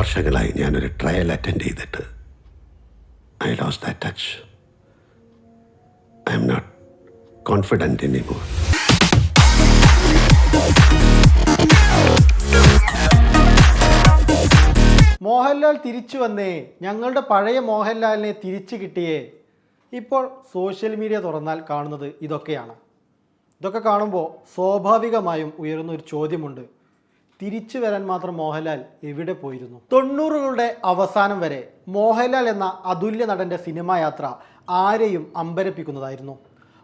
വർഷങ്ങളായി ഞാനൊരു trial attend ചെയ്തിട്ട് I lose that touch I am not confident in more Mohanlal തിരിച്ചു വന്നേ. ഞങ്ങളുടെ പഴയ മോഹൻലാലിനെ തിരിച്ചു കിട്ടിയേ. ഇപ്പോൾ സോഷ്യൽ മീഡിയ തുറന്നാൽ കാണുന്നത് ഇതൊക്കെയാണ്. ഇതൊക്കെ കാണുമ്പോൾ സ്വാഭാവികമായും ഉയരുന്ന ഒരു ചോദ്യമുണ്ട്. തിരിച്ചു വരാൻ മാത്രം മോഹൻലാൽ എവിടെ പോയിരുന്നു? തൊണ്ണൂറുകളുടെ അവസാനം വരെ മോഹൻലാൽ എന്ന അതുല്യ നടന്റെ സിനിമാ യാത്ര ആരെയും അമ്പരപ്പിക്കുന്നതായിരുന്നു.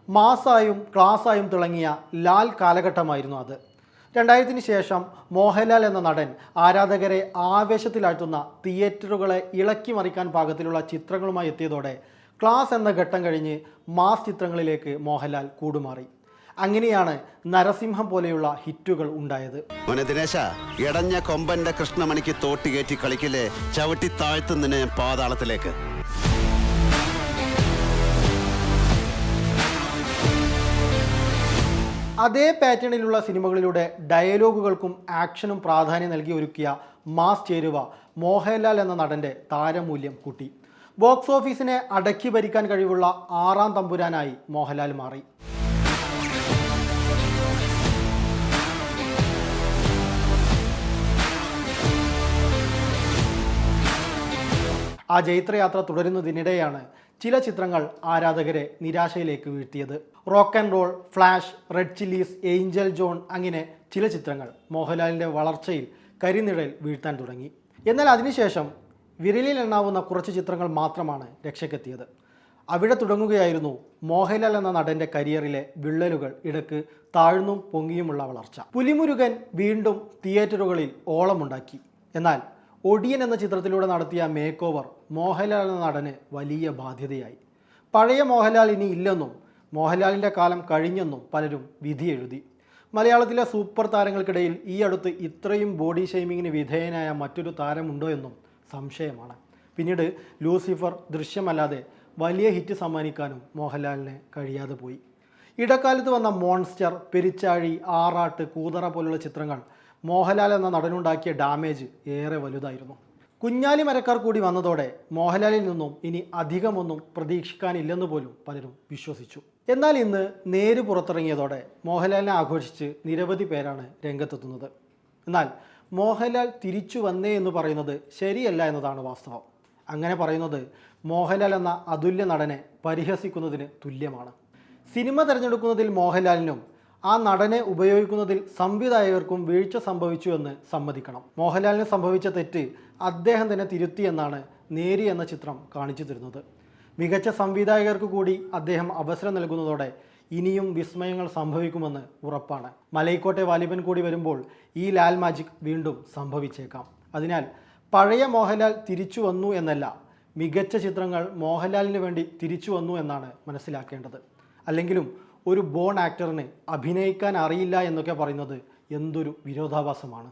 മാസായും ക്ലാസ്സായും തിളങ്ങിയ ലാൽ കാലഘട്ടമായിരുന്നു അത്. രണ്ടായിരത്തിന് ശേഷം മോഹൻലാൽ എന്ന നടൻ ആരാധകരെ ആവേശത്തിലാഴ്ത്തുന്ന തിയേറ്ററുകളെ ഇളക്കി മറിക്കാൻ പാകത്തിലുള്ള ചിത്രങ്ങളുമായി എത്തിയതോടെ ക്ലാസ് എന്ന ഘട്ടം കഴിഞ്ഞ് മാസ് ചിത്രങ്ങളിലേക്ക് മോഹൻലാൽ കൂടുമാറി. അങ്ങനെയാണ് നരസിംഹം പോലെയുള്ള ഹിറ്റുകൾ ഉണ്ടായത്. ദിനേശ ഇടഞ്ഞ കൊമ്പന്റെ കൃഷ്ണമണിക്ക് തോട്ടി കയറ്റി കളിക്കില്ലേ? ചവിട്ടി താഴ്ത്തുന്നതിന് പാതാളത്തിലേക്ക്. അതേ പാറ്റേണിലുള്ള സിനിമകളിലൂടെ ഡയലോഗുകൾക്കും ആക്ഷനും പ്രാധാന്യം നൽകി ഒരുക്കിയ മാസ് ചേരുവ മോഹൻലാൽ എന്ന നടന്റെ താരമൂല്യം കൂട്ടി. ബോക്സ് ഓഫീസിനെ അടക്കി ഭരിക്കാൻ കഴിവുള്ള ആറാം തമ്പുരാനായി മോഹൻലാൽ മാറി. ആ ജൈത്രയാത്ര തുടരുന്നതിനിടെയാണ് ചില ചിത്രങ്ങൾ ആരാധകരെ നിരാശയിലേക്ക് വീഴ്ത്തിയത്. Rock and Roll Flash Red Chillies Angel John അങ്ങനെ ചില ചിത്രങ്ങൾ മോഹൻലാലിന്റെ വളർച്ചയിൽ കരിനിഴൽ വീഴ്ത്താൻ തുടങ്ങി. എന്നാൽ അതിനുശേഷം വിരലിൽ എണ്ണാവുന്ന കുറച്ച് ചിത്രങ്ങൾ മാത്രമാണ് രക്ഷക്കെത്തിയത് അവിടെ തുടങ്ങുകയായിരുന്നു മോഹൻലാൽ എന്ന നടന്റെ കരിയറിലെ വിള്ളലുകൾ ഇടയ്ക്ക് താഴ്ന്നും പൊങ്ങിയുമുള്ള വളർച്ച. പുലിമുരുകൻ വീണ്ടും തിയേറ്ററുകളിൽ ഓളമുണ്ടാക്കി. എന്നാൽ ഒടിയൻ എന്ന ചിത്രത്തിലൂടെ നടത്തിയ മേക്ക് ഓവർ മോഹൻലാൽ എന്ന നടന് വലിയ ബാധ്യതയായി. പഴയ മോഹൻലാൽ ഇനി ഇല്ലെന്നും മോഹൻലാലിന്റെ കാലം കഴിഞ്ഞെന്നും പലരും വിധി എഴുതി. മലയാളത്തിലെ സൂപ്പർ താരങ്ങൾക്കിടയിൽ ഈ അടുത്ത് ഇത്രയും ബോഡി ഷെയ്മിങ്ങിന് വിധേയനായ മറ്റൊരു താരമുണ്ടോ എന്നും സംശയമാണ്. പിന്നീട് ലൂസിഫർ ദൃശ്യമല്ലാതെ വലിയ ഹിറ്റ് സമ്മാനിക്കാനും മോഹൻലാലിന് കഴിയാതെ പോയി. ഇടക്കാലത്ത് വന്ന മോൺസ്റ്റർ പെരിച്ചാഴി ആറാട്ട് കൂതറ പോലുള്ള ചിത്രങ്ങൾ മോഹൻലാൽ എന്ന നടനുണ്ടാക്കിയ ഡാമേജ് ഏറെ വലുതായിരുന്നു. കുഞ്ഞാലി മരക്കാർ കൂടി വന്നതോടെ മോഹൻലാലിൽ നിന്നും ഇനി അധികമൊന്നും പ്രതീക്ഷിക്കാനില്ലെന്ന് പോലും പലരും വിശ്വസിച്ചു. എന്നാൽ ഇന്ന് നേര് പുറത്തിറങ്ങിയതോടെ മോഹൻലാലിനെ ആഘോഷിച്ച് നിരവധി പേരാണ് രംഗത്തെത്തുന്നത്. എന്നാൽ മോഹൻലാൽ തിരിച്ചു വന്നേ എന്ന് പറയുന്നത് ശരിയല്ല എന്നതാണ് വാസ്തവം. അങ്ങനെ പറയുന്നത് മോഹൻലാൽ എന്ന അതുല്യ നടനെ പരിഹസിക്കുന്നതിന് തുല്യമാണ്. സിനിമ തിരഞ്ഞെടുക്കുന്നതിൽ മോഹൻലാലിനും ആ നടനെ ഉപയോഗിക്കുന്നതിൽ സംവിധായകർക്കും വീഴ്ച സംഭവിച്ചു എന്ന് സമ്മതിക്കണം. മോഹൻലാലിന് സംഭവിച്ച തെറ്റ് അദ്ദേഹം തന്നെ തിരുത്തിയെന്നാണ് നേരി എന്ന ചിത്രം കാണിച്ചു തരുന്നത്. മികച്ച സംവിധായകർക്ക് കൂടി അദ്ദേഹം അവസരം നൽകുന്നതോടെ ഇനിയും വിസ്മയങ്ങൾ സംഭവിക്കുമെന്ന് ഉറപ്പാണ്. മലൈക്കോട്ടെ വാലിബൻ കൂടി വരുമ്പോൾ ഈ ലാൽ മാജിക് വീണ്ടും സംഭവിച്ചേക്കാം. അതിനാൽ പഴയ മോഹൻലാൽ തിരിച്ചു വന്നു എന്നല്ല മികച്ച ചിത്രങ്ങൾ മോഹൻലാലിന് വേണ്ടി തിരിച്ചു വന്നു എന്നാണ് മനസ്സിലാക്കേണ്ടത്. അല്ലെങ്കിലും ഒരു ബോൺ ആക്ടറിന് അഭിനയിക്കാൻ അറിയില്ല എന്നൊക്കെ പറയുന്നത് എന്തൊരു വിരോധാഭാസമാണ്.